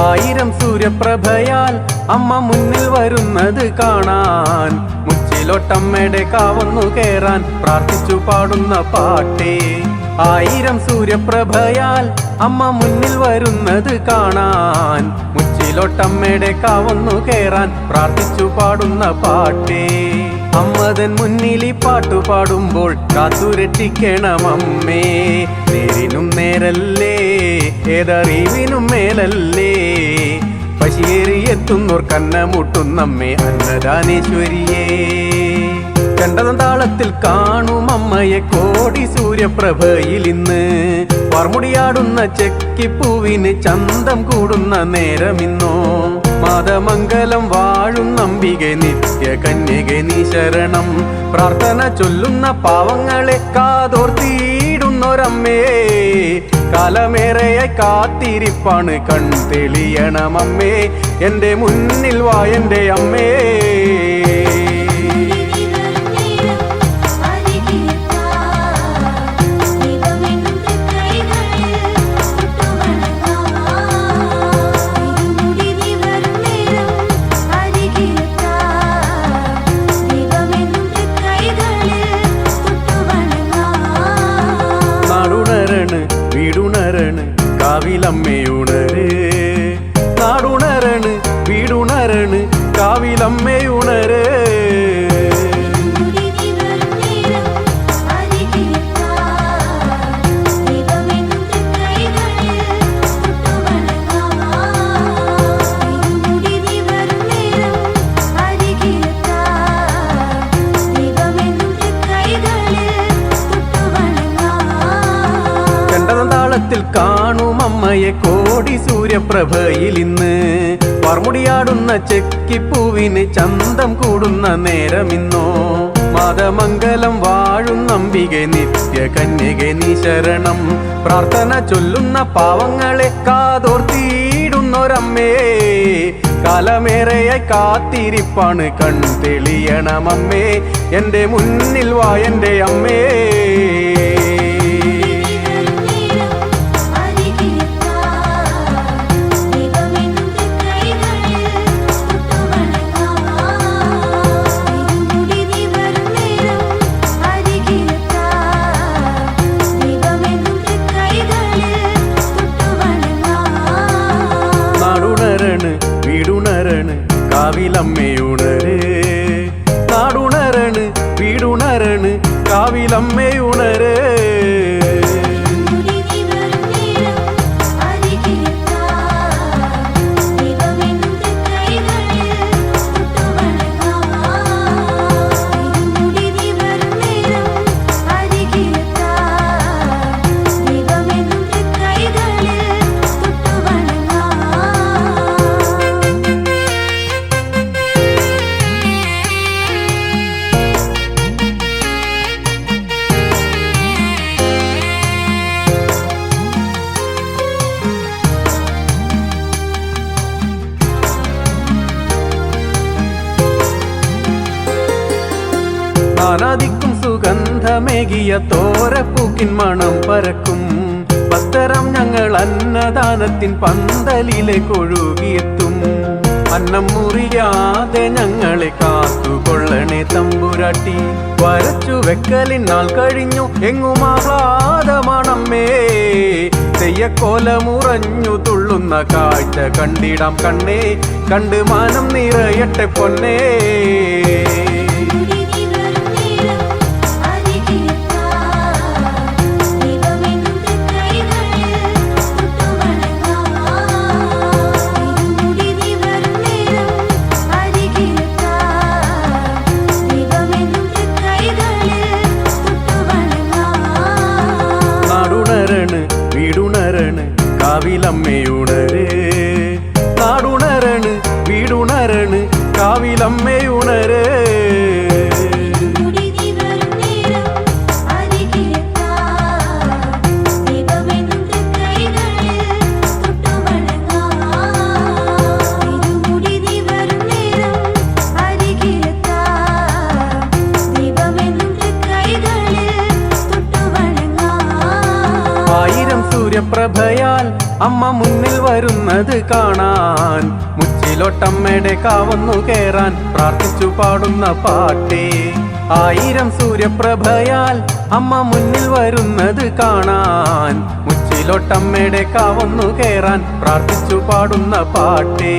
ആയിരം സൂര്യപ്രഭയാൽ അമ്മ മുന്നിൽ വരുന്നത് കാണാൻ. മുച്ചിലോട്ടമ്മയുടെ കാവന്നു കേറാൻ പ്രാർത്ഥിച്ചു പാടുന്ന പാട്ടേ. ആയിരം സൂര്യപ്രഭയാൽ അമ്മ മുന്നിൽ വരുന്നത് കാണാൻ. മുച്ചിലോട്ടമ്മയുടെ കാവന്നു കേറാൻ പ്രാർത്ഥിച്ചു പാടുന്ന പാട്ടേ. അമ്മതൻ മുന്നിൽ ഈ പാട്ടു പാടുമ്പോൾ കാത്തുരക്ഷിക്കണം അമ്മേ. നേരിനും നേരല്ലേ ഏതറിവിനും മേലല്ലേ. പശിയേറിയെത്തുന്നോർ കന്നമുട്ടുന്നമ്മേ അന്നദാനേശ്വരിയേ. കണ്ടതം താളത്തിൽ കാണും അമ്മയെ കോടി സൂര്യപ്രഭയിൽ ഇന്ന്. വർമുടിയാടുന്ന ചെക്കിപ്പൂവിന് ചന്തം കൂടുന്ന നേരമിന്നോ. മാതമംഗലം വാഴും നമ്പികെ നിത്യ കന്യകെ നീ ശരണം. പ്രാർത്ഥന ചൊല്ലുന്ന പാവങ്ങളെ കാതോർത്തിയിടുന്നൊരമ്മേ. കാലമേറെയായി കാത്തിരിപ്പാണ് കൺ തെളിയണമമ്മേ എന്റെ മുന്നിൽ വാ എന്റെ അമ്മേ. വീടുണരണ് കാവിലമ്മയുണര് കണ്ടതും കാണും അമ്മയെ കോടി സൂര്യപ്രഭയിൽ ഇന്ന്. വർമുടിയാടുന്ന ചെക്കിപ്പൂവിന് ചന്തം കൂടുന്ന നേരമിന്നോ മാതമംഗലം വാഴും നമ്പികെ നിത്യ കന്യകെ നീ ശരണം. പ്രാർത്ഥന ചൊല്ലുന്ന പാവങ്ങളെ കാതോർത്തിയിടുന്നൊരമ്മേ. കാലമേറെയെ കാത്തിരിപ്പാണ് കൺ തെളിയണമേ എന്റെ മുന്നിൽ വാ എന്റെ അമ്മേ. കാവിലമ്മയുണര്. നാടുണരണ് വീടുണരണ് കാവിലമ്മയുണര് നാനാദിക്കും സുഗന്ധമേകിയ തോരപ്പൂക്കിൻ മണം പരക്കും. ഭക്തരം ഞങ്ങൾ അന്നദാനത്തിൻ പന്തലിലേക്ക് ഒഴുകിയെത്തും അന്നം മുറിയാതെ ഞങ്ങളെ കാത്തുകൊള്ളണേ തമ്പുരാട്ടി. വരച്ചു വെക്കലിൻ നാൾ കഴിഞ്ഞു എങ്ങും ആഹ്ലാദമാണമ്മേ. തെയ്യക്കോലമുറഞ്ഞു തുള്ളുന്ന കാഴ്ച കണ്ടിടാം കണ്ണേ. കണ്ട് മാനം നിറയട്ടെ പൊന്നേ. കാവിലമ്മയുണര്. നാടുണരണ് വീടുണരണ് കാവിലമ്മയുണര്. സൂര്യപ്രഭയാൽ അമ്മ മുന്നിൽ വരുന്നത് കാണാൻ. മുച്ചിലോട്ടമ്മയുടെ കാവന്നു കേറാൻ പ്രാർത്ഥിച്ചു പാടുന്ന പാട്ടേ. ആയിരം സൂര്യപ്രഭയാൽ അമ്മ മുന്നിൽ വരുന്നത് കാണാൻ. മുച്ചിലോട്ടമ്മയുടെ കാവന്നു കേറാൻ പ്രാർത്ഥിച്ചു പാടുന്ന പാട്ടേ.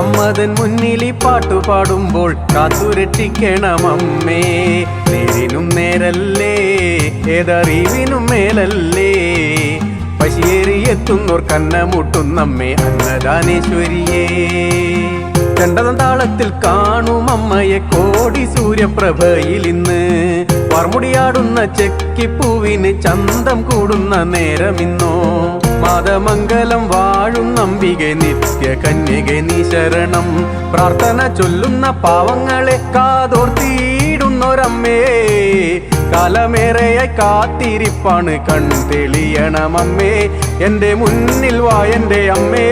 അമ്മതൻ മുന്നിൽ ഈ പാട്ടു പാടുമ്പോൾ കാത്തുരക്ഷിക്കണമമ്മേ നേരിനും നേരല്ലേ ഏതറിവിനും മേലല്ലേ. പശിയേറിയെത്തുന്നോർ കന്നമുട്ടുന്നമ്മേ അന്നദാനേശ്വരിയേ. രണ്ടതം താളത്തിൽ കാണും അമ്മയെ കോടി സൂര്യപ്രഭയിൽ ഇന്ന്. വർമുടിയാടുന്ന ചെക്കിപ്പൂവിന് ചന്തം കൂടുന്ന നേരമിന്നോ. മാതമംഗലം വാഴും നമ്പികെ നിത്യ കന്യകെ നീ ശരണം. പ്രാർത്ഥന ചൊല്ലുന്ന പാവങ്ങളെ കാതോർത്തിയിടുന്നൊരമ്മേ കാലമേറെയായി കാത്തിരിപ്പാണ് തെളിയണമമ്മേ എന്റെ മുന്നിൽ വാ എന്റെ അമ്മേ.